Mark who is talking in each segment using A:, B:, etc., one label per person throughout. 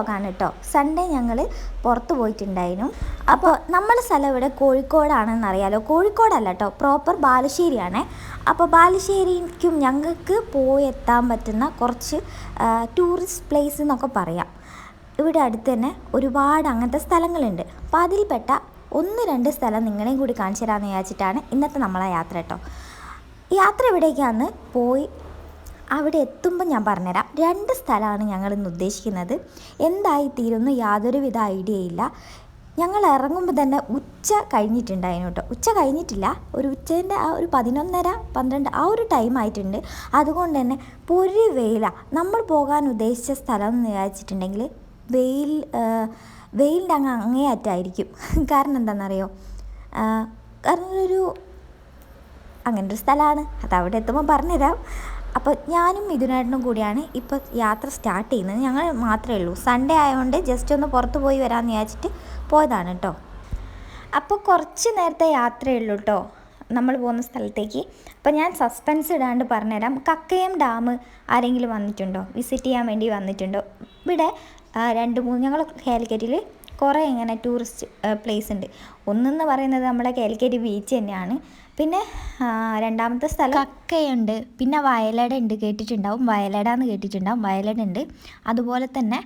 A: വ്ളോഗാണ് കേട്ടോ സൺഡേ ഞങ്ങൾ പുറത്ത് പോയിട്ടുണ്ടായിരുന്നു. അപ്പോൾ നമ്മൾ സ്ഥലം ഇവിടെ കോഴിക്കോടാണെന്ന് അറിയാലോ കോഴിക്കോടല്ല കേട്ടോ പ്രോപ്പർ ബാലുശ്ശേരിയാണ്. അപ്പോൾ ബാലുശ്ശേരിക്കും ഞങ്ങൾക്ക് പോയി എത്താൻ പറ്റുന്ന കുറച്ച് ടൂറിസ്റ്റ് പ്ലേസ് എന്നൊക്കെ പറയാം. ഇവിടെ അടുത്ത് തന്നെ ഒരുപാട് അങ്ങനത്തെ സ്ഥലങ്ങളുണ്ട്. അപ്പോൾ അതിൽപ്പെട്ട ഒന്ന് രണ്ട് സ്ഥലം നിങ്ങളെയും കൂടി കാണിച്ചു തരാമെന്ന് വിചാരിച്ചിട്ടാണ് ഇന്നത്തെ നമ്മളെ യാത്ര കേട്ടോ. യാത്ര എവിടേക്കാന്ന് പോയി അവിടെ എത്തുമ്പോൾ ഞാൻ പറഞ്ഞുതരാം. രണ്ട് സ്ഥലമാണ് ഞങ്ങൾ ഇന്ന് ഉദ്ദേശിക്കുന്നത്. എന്തായിത്തീരുന്നു യാതൊരുവിധ ഐഡിയ ഇല്ല. ഞങ്ങൾ ഇറങ്ങുമ്പോൾ തന്നെ ഉച്ച കഴിഞ്ഞിട്ടുണ്ടായിരുന്നു കേട്ടോ. ഉച്ച കഴിഞ്ഞിട്ടില്ല. ഒരു ഉച്ചേന്റെ ആ ഒരു പതിനൊന്നര പന്ത്രണ്ട് ആ ഒരു ടൈം ആയിട്ടുണ്ട്. അതുകൊണ്ട് തന്നെ പൊരി വെയില നമ്മൾ പോകാൻ ഉദ്ദേശിച്ച സ്ഥലം എന്ന് വിചാരിച്ചിട്ടുണ്ടെങ്കിൽ വെയിൽ വെയിലിന്റെ അങ്ങ് അങ്ങേയറ്റായിരിക്കും കാരണം എന്താണെന്നറിയോ? കാരണം ഒരു അങ്ങനൊരു സ്ഥലമാണ്. അത് അവിടെ എത്തുമ്പോൾ പറഞ്ഞുതരാം. അപ്പോൾ ഞാനും മിഥുനായിട്ടും കൂടിയാണ് ഇപ്പോൾ യാത്ര സ്റ്റാർട്ട് ചെയ്യുന്നത്. ഞങ്ങൾ മാത്രമേ ഉള്ളൂ. സൺഡേ ആയതുകൊണ്ട് ജസ്റ്റ് ഒന്ന് പുറത്ത് പോയി വരാമെന്ന് വിചാരിച്ചിട്ട് പോയതാണ് കേട്ടോ. അപ്പോൾ കുറച്ച് നേരത്തെ യാത്രയേ ഉള്ളൂ കേട്ടോ. നമ്മൾ പോകുന്ന സ്ഥലത്തേക്ക്. അപ്പോൾ ഞാൻ സസ്പെൻസ് ഇടാണ്ട് പറഞ്ഞുതരാം. കക്കയം ഡാം ആരെങ്കിലും വന്നിട്ടുണ്ടോ? വിസിറ്റ് ചെയ്യാൻ വേണ്ടി വന്നിട്ടുണ്ടോ? ഇവിടെ രണ്ട് മൂന്ന് ഞങ്ങൾ കാലിക്കറ്റിൽ കുറേ ഇങ്ങനെ ടൂറിസ്റ്റ് പ്ലേസ് ഉണ്ട്. ഒന്നെന്ന് പറയുന്നത് നമ്മുടെ കാലിക്കറ്റ് ബീച്ച് തന്നെയാണ്. പിന്നെ രണ്ടാമത്തെ സ്ഥലം? കക്കയുണ്ട്. പിന്നെ വയലട ഉണ്ട് കേട്ടിട്ടുണ്ടാവും. വയലട എന്ന് കേട്ടിട്ടുണ്ടാവും. വയലട ഉണ്ട്. അതുപോലെ തന്നെ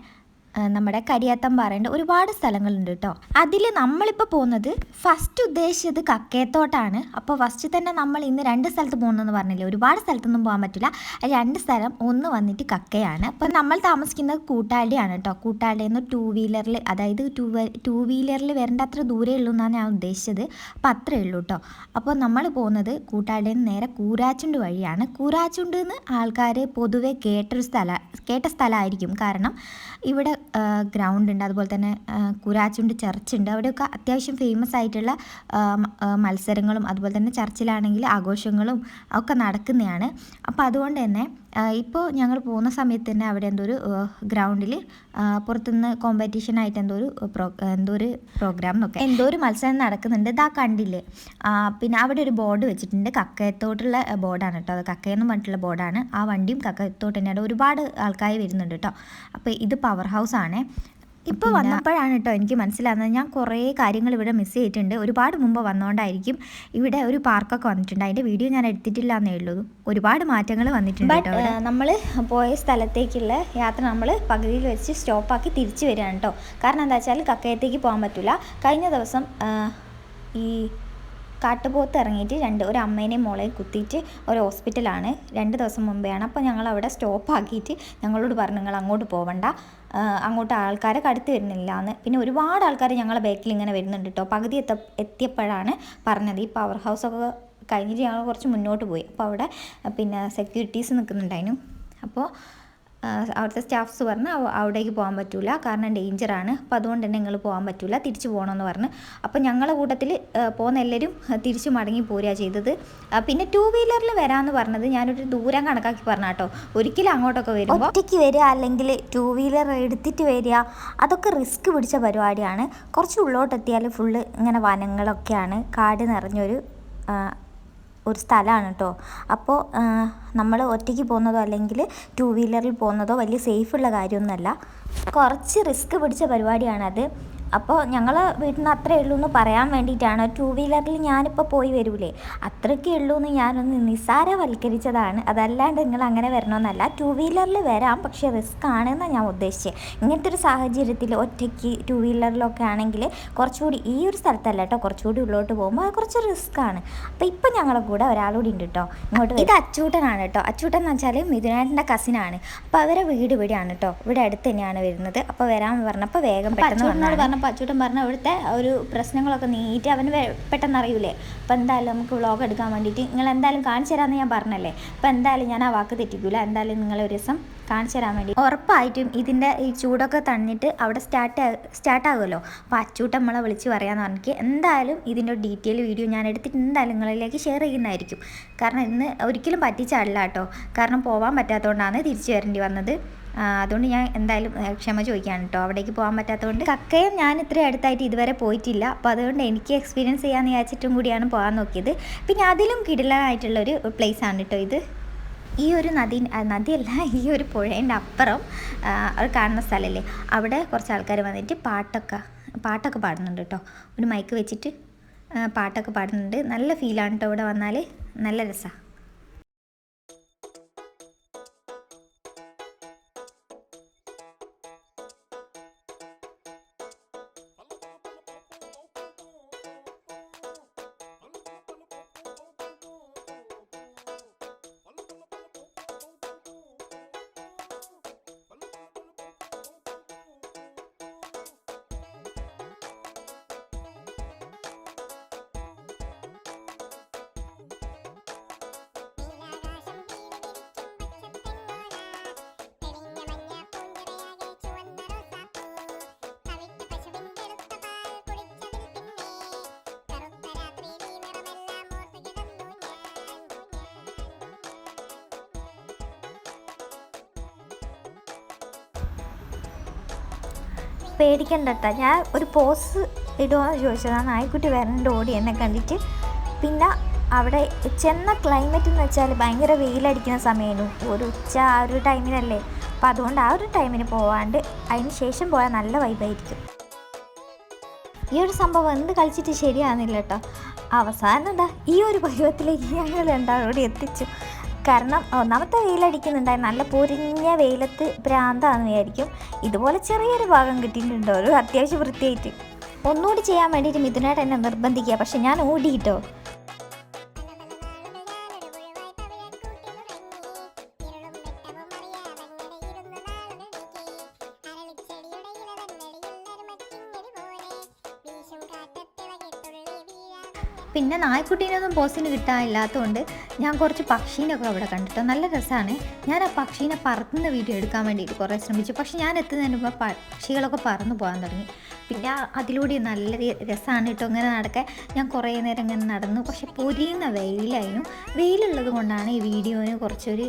A: നമ്മുടെ കരിയാത്തം പാറയുണ്ട് ഒരുപാട് സ്ഥലങ്ങളുണ്ട് കേട്ടോ. അതിൽ നമ്മളിപ്പോൾ പോകുന്നത് ഫസ്റ്റ് ഉദ്ദേശിച്ചത് കക്കയത്തോട്ടാണ് അപ്പോൾ ഫസ്റ്റ് തന്നെ നമ്മൾ ഇന്ന് രണ്ട് സ്ഥലത്ത് പോകുന്നതെന്ന് പറഞ്ഞില്ലേ? ഒരുപാട് സ്ഥലത്തൊന്നും പോകാൻ പറ്റില്ല. രണ്ട് സ്ഥലം ഒന്ന് വന്നിട്ട് കക്കയാണ്. അപ്പോൾ നമ്മൾ താമസിക്കുന്നത് കൂട്ടാളിയാണ് കേട്ടോ. കൂട്ടാളിയിൽ എന്ന് ടൂ വീലറിൽ അതായത് ടൂ ടൂ വീലറിൽ വരേണ്ട അത്ര ദൂരേ ഉള്ളൂ എന്നാണ് ഞാൻ ഉദ്ദേശിച്ചത്. അപ്പോൾ അത്രേ ഉള്ളൂ കേട്ടോ. അപ്പോൾ നമ്മൾ പോകുന്നത് കൂട്ടാളിയിൽ നിന്ന് നേരെ കൂരാച്ചുണ്ട് വഴിയാണ്. കൂരാച്ചുണ്ട് എന്ന് ആൾക്കാർ പൊതുവെ കേട്ടൊരു സ്ഥല കേട്ട സ്ഥലമായിരിക്കും. കാരണം ഇവിടെ ഗ്രൗണ്ട് ഉണ്ട്. അതുപോലെ തന്നെ കുരാച്ചുണ്ട് ചർച്ച് ഉണ്ട് അവിടെയൊക്കെ അത്യാവശ്യം ഫേമസ് ആയിട്ടുള്ള മത്സരങ്ങളും അതുപോലെ തന്നെ ചർച്ചിലാണെങ്കിൽ ആഘോഷങ്ങളും ഒക്കെ നടക്കുന്നതാണ്. അപ്പോൾ അതുകൊണ്ട് തന്നെ ഇപ്പോൾ ഞങ്ങൾ പോകുന്ന സമയത്ത് തന്നെ അവിടെ എന്തോ ഒരു ഗ്രൗണ്ടിൽ പുറത്തുനിന്ന് കോമ്പറ്റീഷൻ ആയിട്ട് എന്തോ ഒരു പ്രോ എന്തോ ഒരു പ്രോഗ്രാം എന്നൊക്കെ. എന്തോ ഒരു മത്സരം നടക്കുന്നുണ്ട്. ഇതാ കണ്ടില്ലേ? പിന്നെ അവിടെ ഒരു ബോർഡ് വെച്ചിട്ടുണ്ട്. കക്കയത്തോട്ടുള്ള ബോർഡാണ് കേട്ടോ അത് കക്കയെന്ന് പറഞ്ഞിട്ടുള്ള ബോർഡാണ് ആ വണ്ടിയും കക്കയത്തോട്ട് തന്നെയാണ്. ഒരുപാട് ആൾക്കാർ വരുന്നുണ്ട് കേട്ടോ അപ്പോൾ ഇത് പവർ ഹൗസ് ആണ്. ഇപ്പോൾ വന്നപ്പോഴാണ് കേട്ടോ എനിക്ക് മനസ്സിലാകുന്നത് ഞാൻ കുറേ കാര്യങ്ങൾ ഇവിടെ മിസ് ചെയ്തിട്ടുണ്ട്. ഒരുപാട് മുമ്പ് വന്നുകൊണ്ടായിരിക്കും ഇവിടെ ഒരു പാർക്കൊക്കെ വന്നിട്ടുണ്ട്. അതിന്റെ വീഡിയോ ഞാൻ എടുത്തിട്ടില്ല എന്നേ ഉള്ളൂ. ഒരുപാട് മാറ്റങ്ങൾ വന്നിട്ടുണ്ട് കേട്ടോ നമ്മൾ പോയ സ്ഥലത്തേക്കുള്ള യാത്ര നമ്മൾ പകുതിയിൽ വെച്ച് സ്റ്റോപ്പാക്കി തിരിച്ചു വരികയാണ് കേട്ടോ കാരണം എന്താ വെച്ചാൽ കക്കയത്തേക്ക് പോകാൻ പറ്റില്ല കഴിഞ്ഞ ദിവസം ഈ കാട്ടുപോത്ത് ഇറങ്ങിയിട്ട് രണ്ട് ഒരു അമ്മേനെയും മോളെയും കുത്തിയിട്ട് ഒരു ഹോസ്പിറ്റലാണ്. രണ്ട് ദിവസം മുമ്പെയാണ്. അപ്പോൾ ഞങ്ങൾ അവിടെ സ്റ്റോപ്പ് ആക്കിയിട്ട് ഞങ്ങളോട് പറഞ്ഞു നിങ്ങൾ അങ്ങോട്ട് പോവണ്ട. അങ്ങോട്ട് ആൾക്കാരെ കടുത്ത് വരുന്നില്ല എന്ന് പിന്നെ ഒരുപാട് ആൾക്കാർ ഞങ്ങളെ ബാക്കിൽ ഇങ്ങനെ വരുന്നുണ്ട് കേട്ടോ പകുതി എത്ത എത്തിയപ്പോഴാണ് പറഞ്ഞത്. ഈ പവർ ഹൗസൊക്കെ കഴിഞ്ഞിട്ട് ഞങ്ങൾ കുറച്ച് മുന്നോട്ട് പോയി. അപ്പോൾ അവിടെ പിന്നെ സെക്യൂരിറ്റീസ് നിൽക്കുന്നുണ്ടായിരുന്നു. അപ്പോൾ അവിടുത്തെ സ്റ്റാഫ്സ് പറഞ്ഞ് അവ- അവിടേക്ക് പോകാൻ പറ്റില്ല കാരണം ഡേഞ്ചറാണ് അപ്പോൾ അതുകൊണ്ട് തന്നെ നിങ്ങൾ പോകാൻ പറ്റില്ല തിരിച്ചു പോകണമെന്ന് പറഞ്ഞ്. അപ്പോൾ ഞങ്ങളുടെ കൂട്ടത്തിൽ പോകുന്ന എല്ലാവരും തിരിച്ചു മടങ്ങി പോരുക ചെയ്തത്. പിന്നെ ടൂ വീലറിൽ വരാമെന്ന് പറഞ്ഞത് ഞാനൊരു ദൂരം കണക്കാക്കി പറഞ്ഞ കേട്ടോ. ഒരിക്കലും അങ്ങോട്ടൊക്കെ വരുമ്പോൾ ഒറ്റയ്ക്ക് വരിക അല്ലെങ്കിൽ ടൂ വീലർ എടുത്തിട്ട് വരിക അതൊക്കെ റിസ്ക് പിടിച്ച പരിപാടിയാണ്. കുറച്ച് ഉള്ളോട്ടെത്തിയാൽ ഫുള്ള് ഇങ്ങനെ വനങ്ങളൊക്കെയാണ്. കാട് നിറഞ്ഞൊരു ഒരു സ്ഥലമാണ് കേട്ടോ അപ്പോൾ നമ്മൾ ഒറ്റയ്ക്ക് പോകുന്നതോ അല്ലെങ്കിൽ ടു വീലറിൽ പോകുന്നതോ വലിയ സേഫുള്ള കാര്യമൊന്നുമല്ല. കുറച്ച് റിസ്ക് പിടിച്ച പരിപാടിയാണത്. അപ്പോൾ ഞങ്ങൾ വീട്ടിൽ നിന്ന് അത്രേ ഉള്ളൂ എന്ന് പറയാൻ വേണ്ടിയിട്ടാണ്. ടു വീലറിൽ ഞാനിപ്പോൾ പോയി വരൂലേ. അത്രയ്ക്കേ ഉള്ളൂ എന്ന് ഞാനൊന്ന് നിസ്സാരവൽക്കരിച്ചതാണ്. അതല്ലാണ്ട് നിങ്ങൾ അങ്ങനെ വരണമെന്നല്ല. ടു വീലറിൽ വരാം. പക്ഷേ റിസ്ക് ആണെന്നാണ് ഞാൻ ഉദ്ദേശിച്ചത്. ഇങ്ങനത്തെ ഒരു സാഹചര്യത്തിൽ ഒറ്റയ്ക്ക് ടു വീലറിലൊക്കെ ആണെങ്കിൽ കുറച്ചുകൂടി ഈ ഒരു സ്ഥലത്തല്ല കേട്ടോ. കുറച്ചുകൂടി ഉള്ളോട്ട് പോകുമ്പോൾ അത് കുറച്ച് റിസ്ക് ആണ്. അപ്പോൾ ഇപ്പം ഞങ്ങളുടെ കൂടെ ഒരാളുകൂടി ഉണ്ട് കേട്ടോ. ഇങ്ങോട്ട് ഇത് അച്ചൂട്ടനാണ് കേട്ടോ. അച്ചൂട്ടൻ എന്ന് വെച്ചാൽ മിഥുനേട്ടന്റെ കസിനാണ് അപ്പോൾ അവരെ വീട് ഇവിടെയാണ് കേട്ടോ. ഇവിടെ അടുത്ത് തന്നെയാണ് വരുന്നത്. അപ്പോൾ വരാൻ പറഞ്ഞപ്പോൾ വേഗം പെട്ടെന്ന് പറഞ്ഞപ്പോൾ അച്ചൂട്ടൻ പറഞ്ഞ അവിടുത്തെ ഒരു പ്രശ്നങ്ങളൊക്കെ നീറ്റ് അവന് പെട്ടെന്ന് അറിയൂലേ അപ്പോൾ എന്തായാലും നമുക്ക് വ്ളോഗ് എടുക്കാൻ വേണ്ടിയിട്ട് നിങ്ങൾ എന്തായാലും കാണിച്ചു തരാമെന്ന് ഞാൻ പറഞ്ഞല്ലേ. അപ്പോൾ എന്തായാലും ഞാൻ ആ വാക്ക് തെറ്റിക്കൂല. എന്തായാലും നിങ്ങൾ ഒരു ദിവസം കാണിച്ചു തരാൻ വേണ്ടി. ഉറപ്പായിട്ടും ഇതിന്റെ ഈ ചൂടൊക്കെ തന്നിട്ട് അവിടെ സ്റ്റാർട്ട് സ്റ്റാർട്ട് ആകുമല്ലോ. അപ്പോൾ അച്ചൂട്ടൻ നമ്മളെ വിളിച്ച് പറയാമെന്ന് പറഞ്ഞിട്ട് എന്തായാലും ഇതിന്റെ ഡീറ്റെയിൽ വീഡിയോ ഞാൻ എടുത്തിട്ട് എന്തായാലും നിങ്ങളിലേക്ക് ഷെയർ ചെയ്യുന്നതായിരിക്കും. കാരണം ഇന്ന് ഒരിക്കലും പറ്റിച്ചാടില്ല കേട്ടോ. കാരണം പോവാൻ പറ്റാത്തതുകൊണ്ടാണ് തിരിച്ചു വരേണ്ടി വന്നത്. അതുകൊണ്ട് ഞാൻ എന്തായാലും ക്ഷമ ചോദിക്കുകയാണ് കേട്ടോ അവിടേക്ക് പോകാൻ പറ്റാത്തതുകൊണ്ട് കക്കയും ഞാൻ ഇത്ര അടുത്തായിട്ട് ഇതുവരെ പോയിട്ടില്ല. അപ്പോൾ അതുകൊണ്ട് എനിക്ക് എക്സ്പീരിയൻസ് ചെയ്യാമെന്ന് വിചാരിച്ചിട്ടും കൂടിയാണ് പോകാൻ നോക്കിയത്. പിന്നെ അതിലും കിടിലനായിട്ടുള്ളൊരു ആണ് കേട്ടോ ഇത്. ഈ ഒരു നദി നദിയല്ല ഈ ഒരു പുഴേന്റെ അപ്പുറം കാണുന്ന സ്ഥലമല്ലേ അവിടെ കുറച്ച് ആൾക്കാർ വന്നിട്ട് പാട്ടൊക്കെ പാട്ടൊക്കെ പാടുന്നുണ്ട് കേട്ടോ ഒരു മൈക്ക് വെച്ചിട്ട് പാട്ടൊക്കെ പാടുന്നുണ്ട്. നല്ല ഫീലാണ് കേട്ടോ ഇവിടെ വന്നാൽ നല്ല രസമാണ് പേടിക്കണ്ട കേട്ടോ ഞാൻ ഒരു പോസ് ഇടുമെന്ന് ചോദിച്ചത് ആ നായ്ക്കുട്ടി വരണ്ട് ഓടി എന്നെ കണ്ടിട്ട്. പിന്നെ അവിടെ ചെന്ന ക്ലൈമറ്റ് എന്ന് വെച്ചാൽ ഭയങ്കര വെയിലടിക്കുന്ന സമയമായിരുന്നു. ഒരു ഉച്ച ആ ഒരു ടൈമിനല്ലേ അപ്പോൾ അതുകൊണ്ട് ആ ഒരു ടൈമിന് പോവാണ്ട് അതിന് ശേഷം പോയാൽ നല്ല വൈബായിരിക്കും ഈ ഒരു സംഭവം എന്ത് കളിച്ചിട്ട് ശരിയാകുന്നില്ല കേട്ടോ അവസാനം എന്താ ഈ ഒരു പരുവത്തിലേക്ക് ഞങ്ങൾ രണ്ടാളോട് എത്തിച്ചു. കാരണം ഒന്നാമത്തെ വെയിലടിക്കുന്നുണ്ടായി. നല്ല പൊരിഞ്ഞ വെയിലത്ത് ഭ്രാന്താന്ന് വിചാരിക്കും. ഇതുപോലെ ചെറിയൊരു ഭാഗം കിട്ടിയിട്ടുണ്ട്. ഒരു അത്യാവശ്യം വൃത്തിയായിട്ട്. ഒന്നുകൂടി ചെയ്യാൻ വേണ്ടിയിട്ട് മിഥുനായിട്ട് എന്നെ നിർബന്ധിക്കുക. പക്ഷെ ഞാൻ ഓടിയിട്ടോ? പിന്നെ നായ്ക്കുട്ടീനൊന്നും പോസ്റ്റിന് കിട്ടാനില്ലാത്തതുകൊണ്ട് ഞാൻ കുറച്ച് പക്ഷീനൊക്കെ അവിടെ കണ്ടിട്ടോ. നല്ല രസമാണ് ഞാൻ ആ പക്ഷീനെ പറത്തുന്ന വീഡിയോ എടുക്കാൻ വേണ്ടിയിട്ട് കുറേ ശ്രമിച്ചു. പക്ഷെ ഞാൻ എത്തുന്നതിന് മുമ്പ് പക്ഷികളൊക്കെ പറന്നു പോകാൻ തുടങ്ങി. പിന്നെ അതിലൂടെ നല്ല രസമാണ് കേട്ടോ. ഇങ്ങനെ നടക്കാൻ ഞാൻ കുറേ നേരം ഇങ്ങനെ നടന്നു. പക്ഷെ പൊരിയുന്ന വെയിലായിരുന്നു. വെയിലുള്ളത് കൊണ്ടാണ് ഈ വീഡിയോന് കുറച്ചൊരു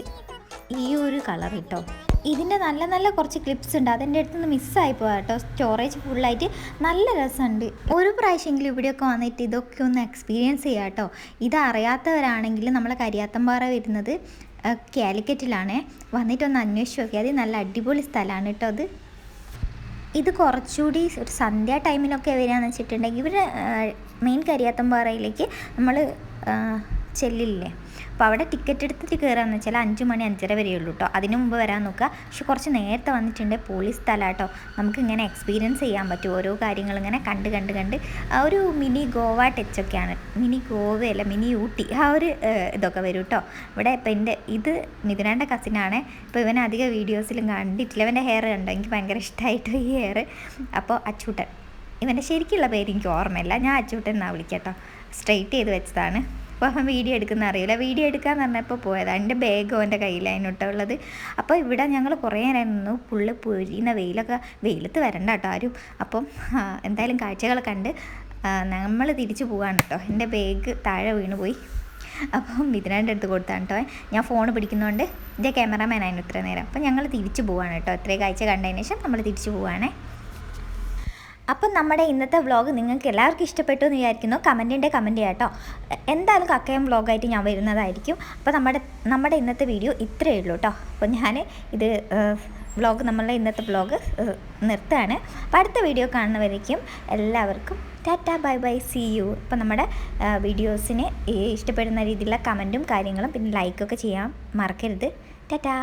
A: ഈ ഒരു കളർ കേട്ടോ ഇതിന്റെ നല്ല നല്ല കുറച്ച് ക്ലിപ്സ് ഉണ്ട്. അതെന്റെ അടുത്ത് നിന്ന് മിസ്സായി പോകാം കേട്ടോ. സ്റ്റോറേജ് ഫുള്ളായിട്ട് നല്ല രസമുണ്ട്. ഒരു പ്രാവശ്യമെങ്കിലും ഇവിടെയൊക്കെ വന്നിട്ട് ഇതൊക്കെ ഒന്ന് എക്സ്പീരിയൻസ് ചെയ്യുക കേട്ടോ. ഇത് അറിയാത്തവരാണെങ്കിൽ നമ്മളെ കരിയാത്തമ്പാറ വരുന്നത് കാലിക്കറ്റിലാണ്. വന്നിട്ടൊന്ന് അന്വേഷിച്ച് നോക്കിയാൽ നല്ല അടിപൊളി സ്ഥലമാണ് കേട്ടോ അത്. ഇത് കുറച്ചുകൂടി ഒരു സന്ധ്യ ടൈമിലൊക്കെ വരികയെന്ന് വെച്ചിട്ടുണ്ടെങ്കിൽ ഇവർ മെയിൻ കരിയാത്തമ്പാറയിലേക്ക് നമ്മൾ ചെല്ലില്ലേ? അപ്പോൾ അവിടെ ടിക്കറ്റ് എടുത്തിട്ട് കയറാമെന്ന് വെച്ചാൽ അഞ്ച് മണി അഞ്ചര വരെയുള്ളൂ കേട്ടോ അതിന് മുമ്പ് വരാൻ നോക്കുക. പക്ഷെ കുറച്ച് നേരത്തെ വന്നിട്ടുണ്ട് പോലീസ് സ്ഥലം കേട്ടോ നമുക്ക് ഇങ്ങനെ എക്സ്പീരിയൻസ് ചെയ്യാൻ പറ്റും. ഓരോ കാര്യങ്ങൾ ഇങ്ങനെ കണ്ട് കണ്ട് കണ്ട്. ഒരു മിനി ഗോവ ടച്ചൊക്കെയാണ് മിനി ഗോവയല്ല മിനി ഊട്ടി. ആ ഒരു ഇതൊക്കെ വരും കേട്ടോ ഇവിടെ ഇപ്പം എന്റെ ഇത് മിഥുനാന്റെ കസിനാണ് ഇപ്പോൾ ഇവൻ അധിക വീഡിയോസിലും കണ്ടിട്ടില്ല. ഇവന്റെ ഹെയർ കണ്ടോ? എനിക്ക് ഭയങ്കര ഇഷ്ടമായിട്ട് ഈ ഹെയർ അപ്പോൾ അച്ചൂട്ടൻ. ഇവന്റെ ശരിക്കുള്ള പേര് എനിക്ക് ഓർമ്മയില്ല. ഞാൻ അച്ചൂട്ടൻ എന്നാണ് വിളിക്കട്ടോ സ്ട്രെയിറ്റ് ചെയ്ത് വെച്ചതാണ്. അപ്പോൾ അവൻ വീഡിയോ എടുക്കുന്ന അറിയില്ല. വീഡിയോ എടുക്കാന്ന് പറഞ്ഞപ്പോൾ പോയതാണ് എന്റെ ബാഗ് അവന്റെ കയ്യിലായിട്ടോ ഉള്ളത്. അപ്പോൾ ഇവിടെ ഞങ്ങൾ കുറേ നേരം നിന്നു. പുള്ളി പൊരിയുന്ന വെയിലൊക്കെ വെയിലത്ത് വരണ്ട കേട്ടോ ആരും. അപ്പം എന്തായാലും കാഴ്ചകൾ കണ്ട് നമ്മൾ തിരിച്ചു പോവാണ് കേട്ടോ. എന്റെ ബാഗ് താഴെ വീണ് പോയി അപ്പം മിഥുനാന്റെ അടുത്ത് കൊടുത്താണ് കേട്ടോ ഞാൻ ഫോൺ പിടിക്കുന്നതുകൊണ്ട് എന്റെ ക്യാമറാമാൻ ആയിരുന്നു ഇത്ര നേരം. അപ്പം ഞങ്ങൾ തിരിച്ചു പോവാണ് കേട്ടോ. ഇത്രയും കാഴ്ച കണ്ടതിന് ശേഷം നമ്മൾ തിരിച്ചു പോവാണേ. അപ്പം നമ്മുടെ ഇന്നത്തെ വ്ളോഗ് നിങ്ങൾക്ക് എല്ലാവർക്കും ഇഷ്ടപ്പെട്ടു എന്ന് വിചാരിക്കുന്നു. കമന്റിന്റെ കമന്റ് കേട്ടോ എന്തായാലും കക്കയം വ്ളോഗായിട്ട് ഞാൻ വരുന്നതായിരിക്കും. അപ്പോൾ നമ്മുടെ നമ്മുടെ ഇന്നത്തെ വീഡിയോ ഇത്രയേ ഉള്ളൂ കേട്ടോ അപ്പോൾ ഞാൻ ഇത് വ്ളോഗ് നമ്മളുടെ ഇന്നത്തെ വ്ളോഗ് നിർത്തുകയാണ്. അപ്പോൾ അടുത്ത വീഡിയോ കാണുന്നവരേക്കും എല്ലാവർക്കും tata bye bye see you. അപ്പോൾ നമ്മുടെ വീഡിയോസിന് ഇഷ്ടപ്പെടുന്ന രീതിയിലുള്ള കമന്റും കാര്യങ്ങളും പിന്നെ ലൈക്കൊക്കെ ചെയ്യാൻ മറക്കരുത്. ടാറ്റാ.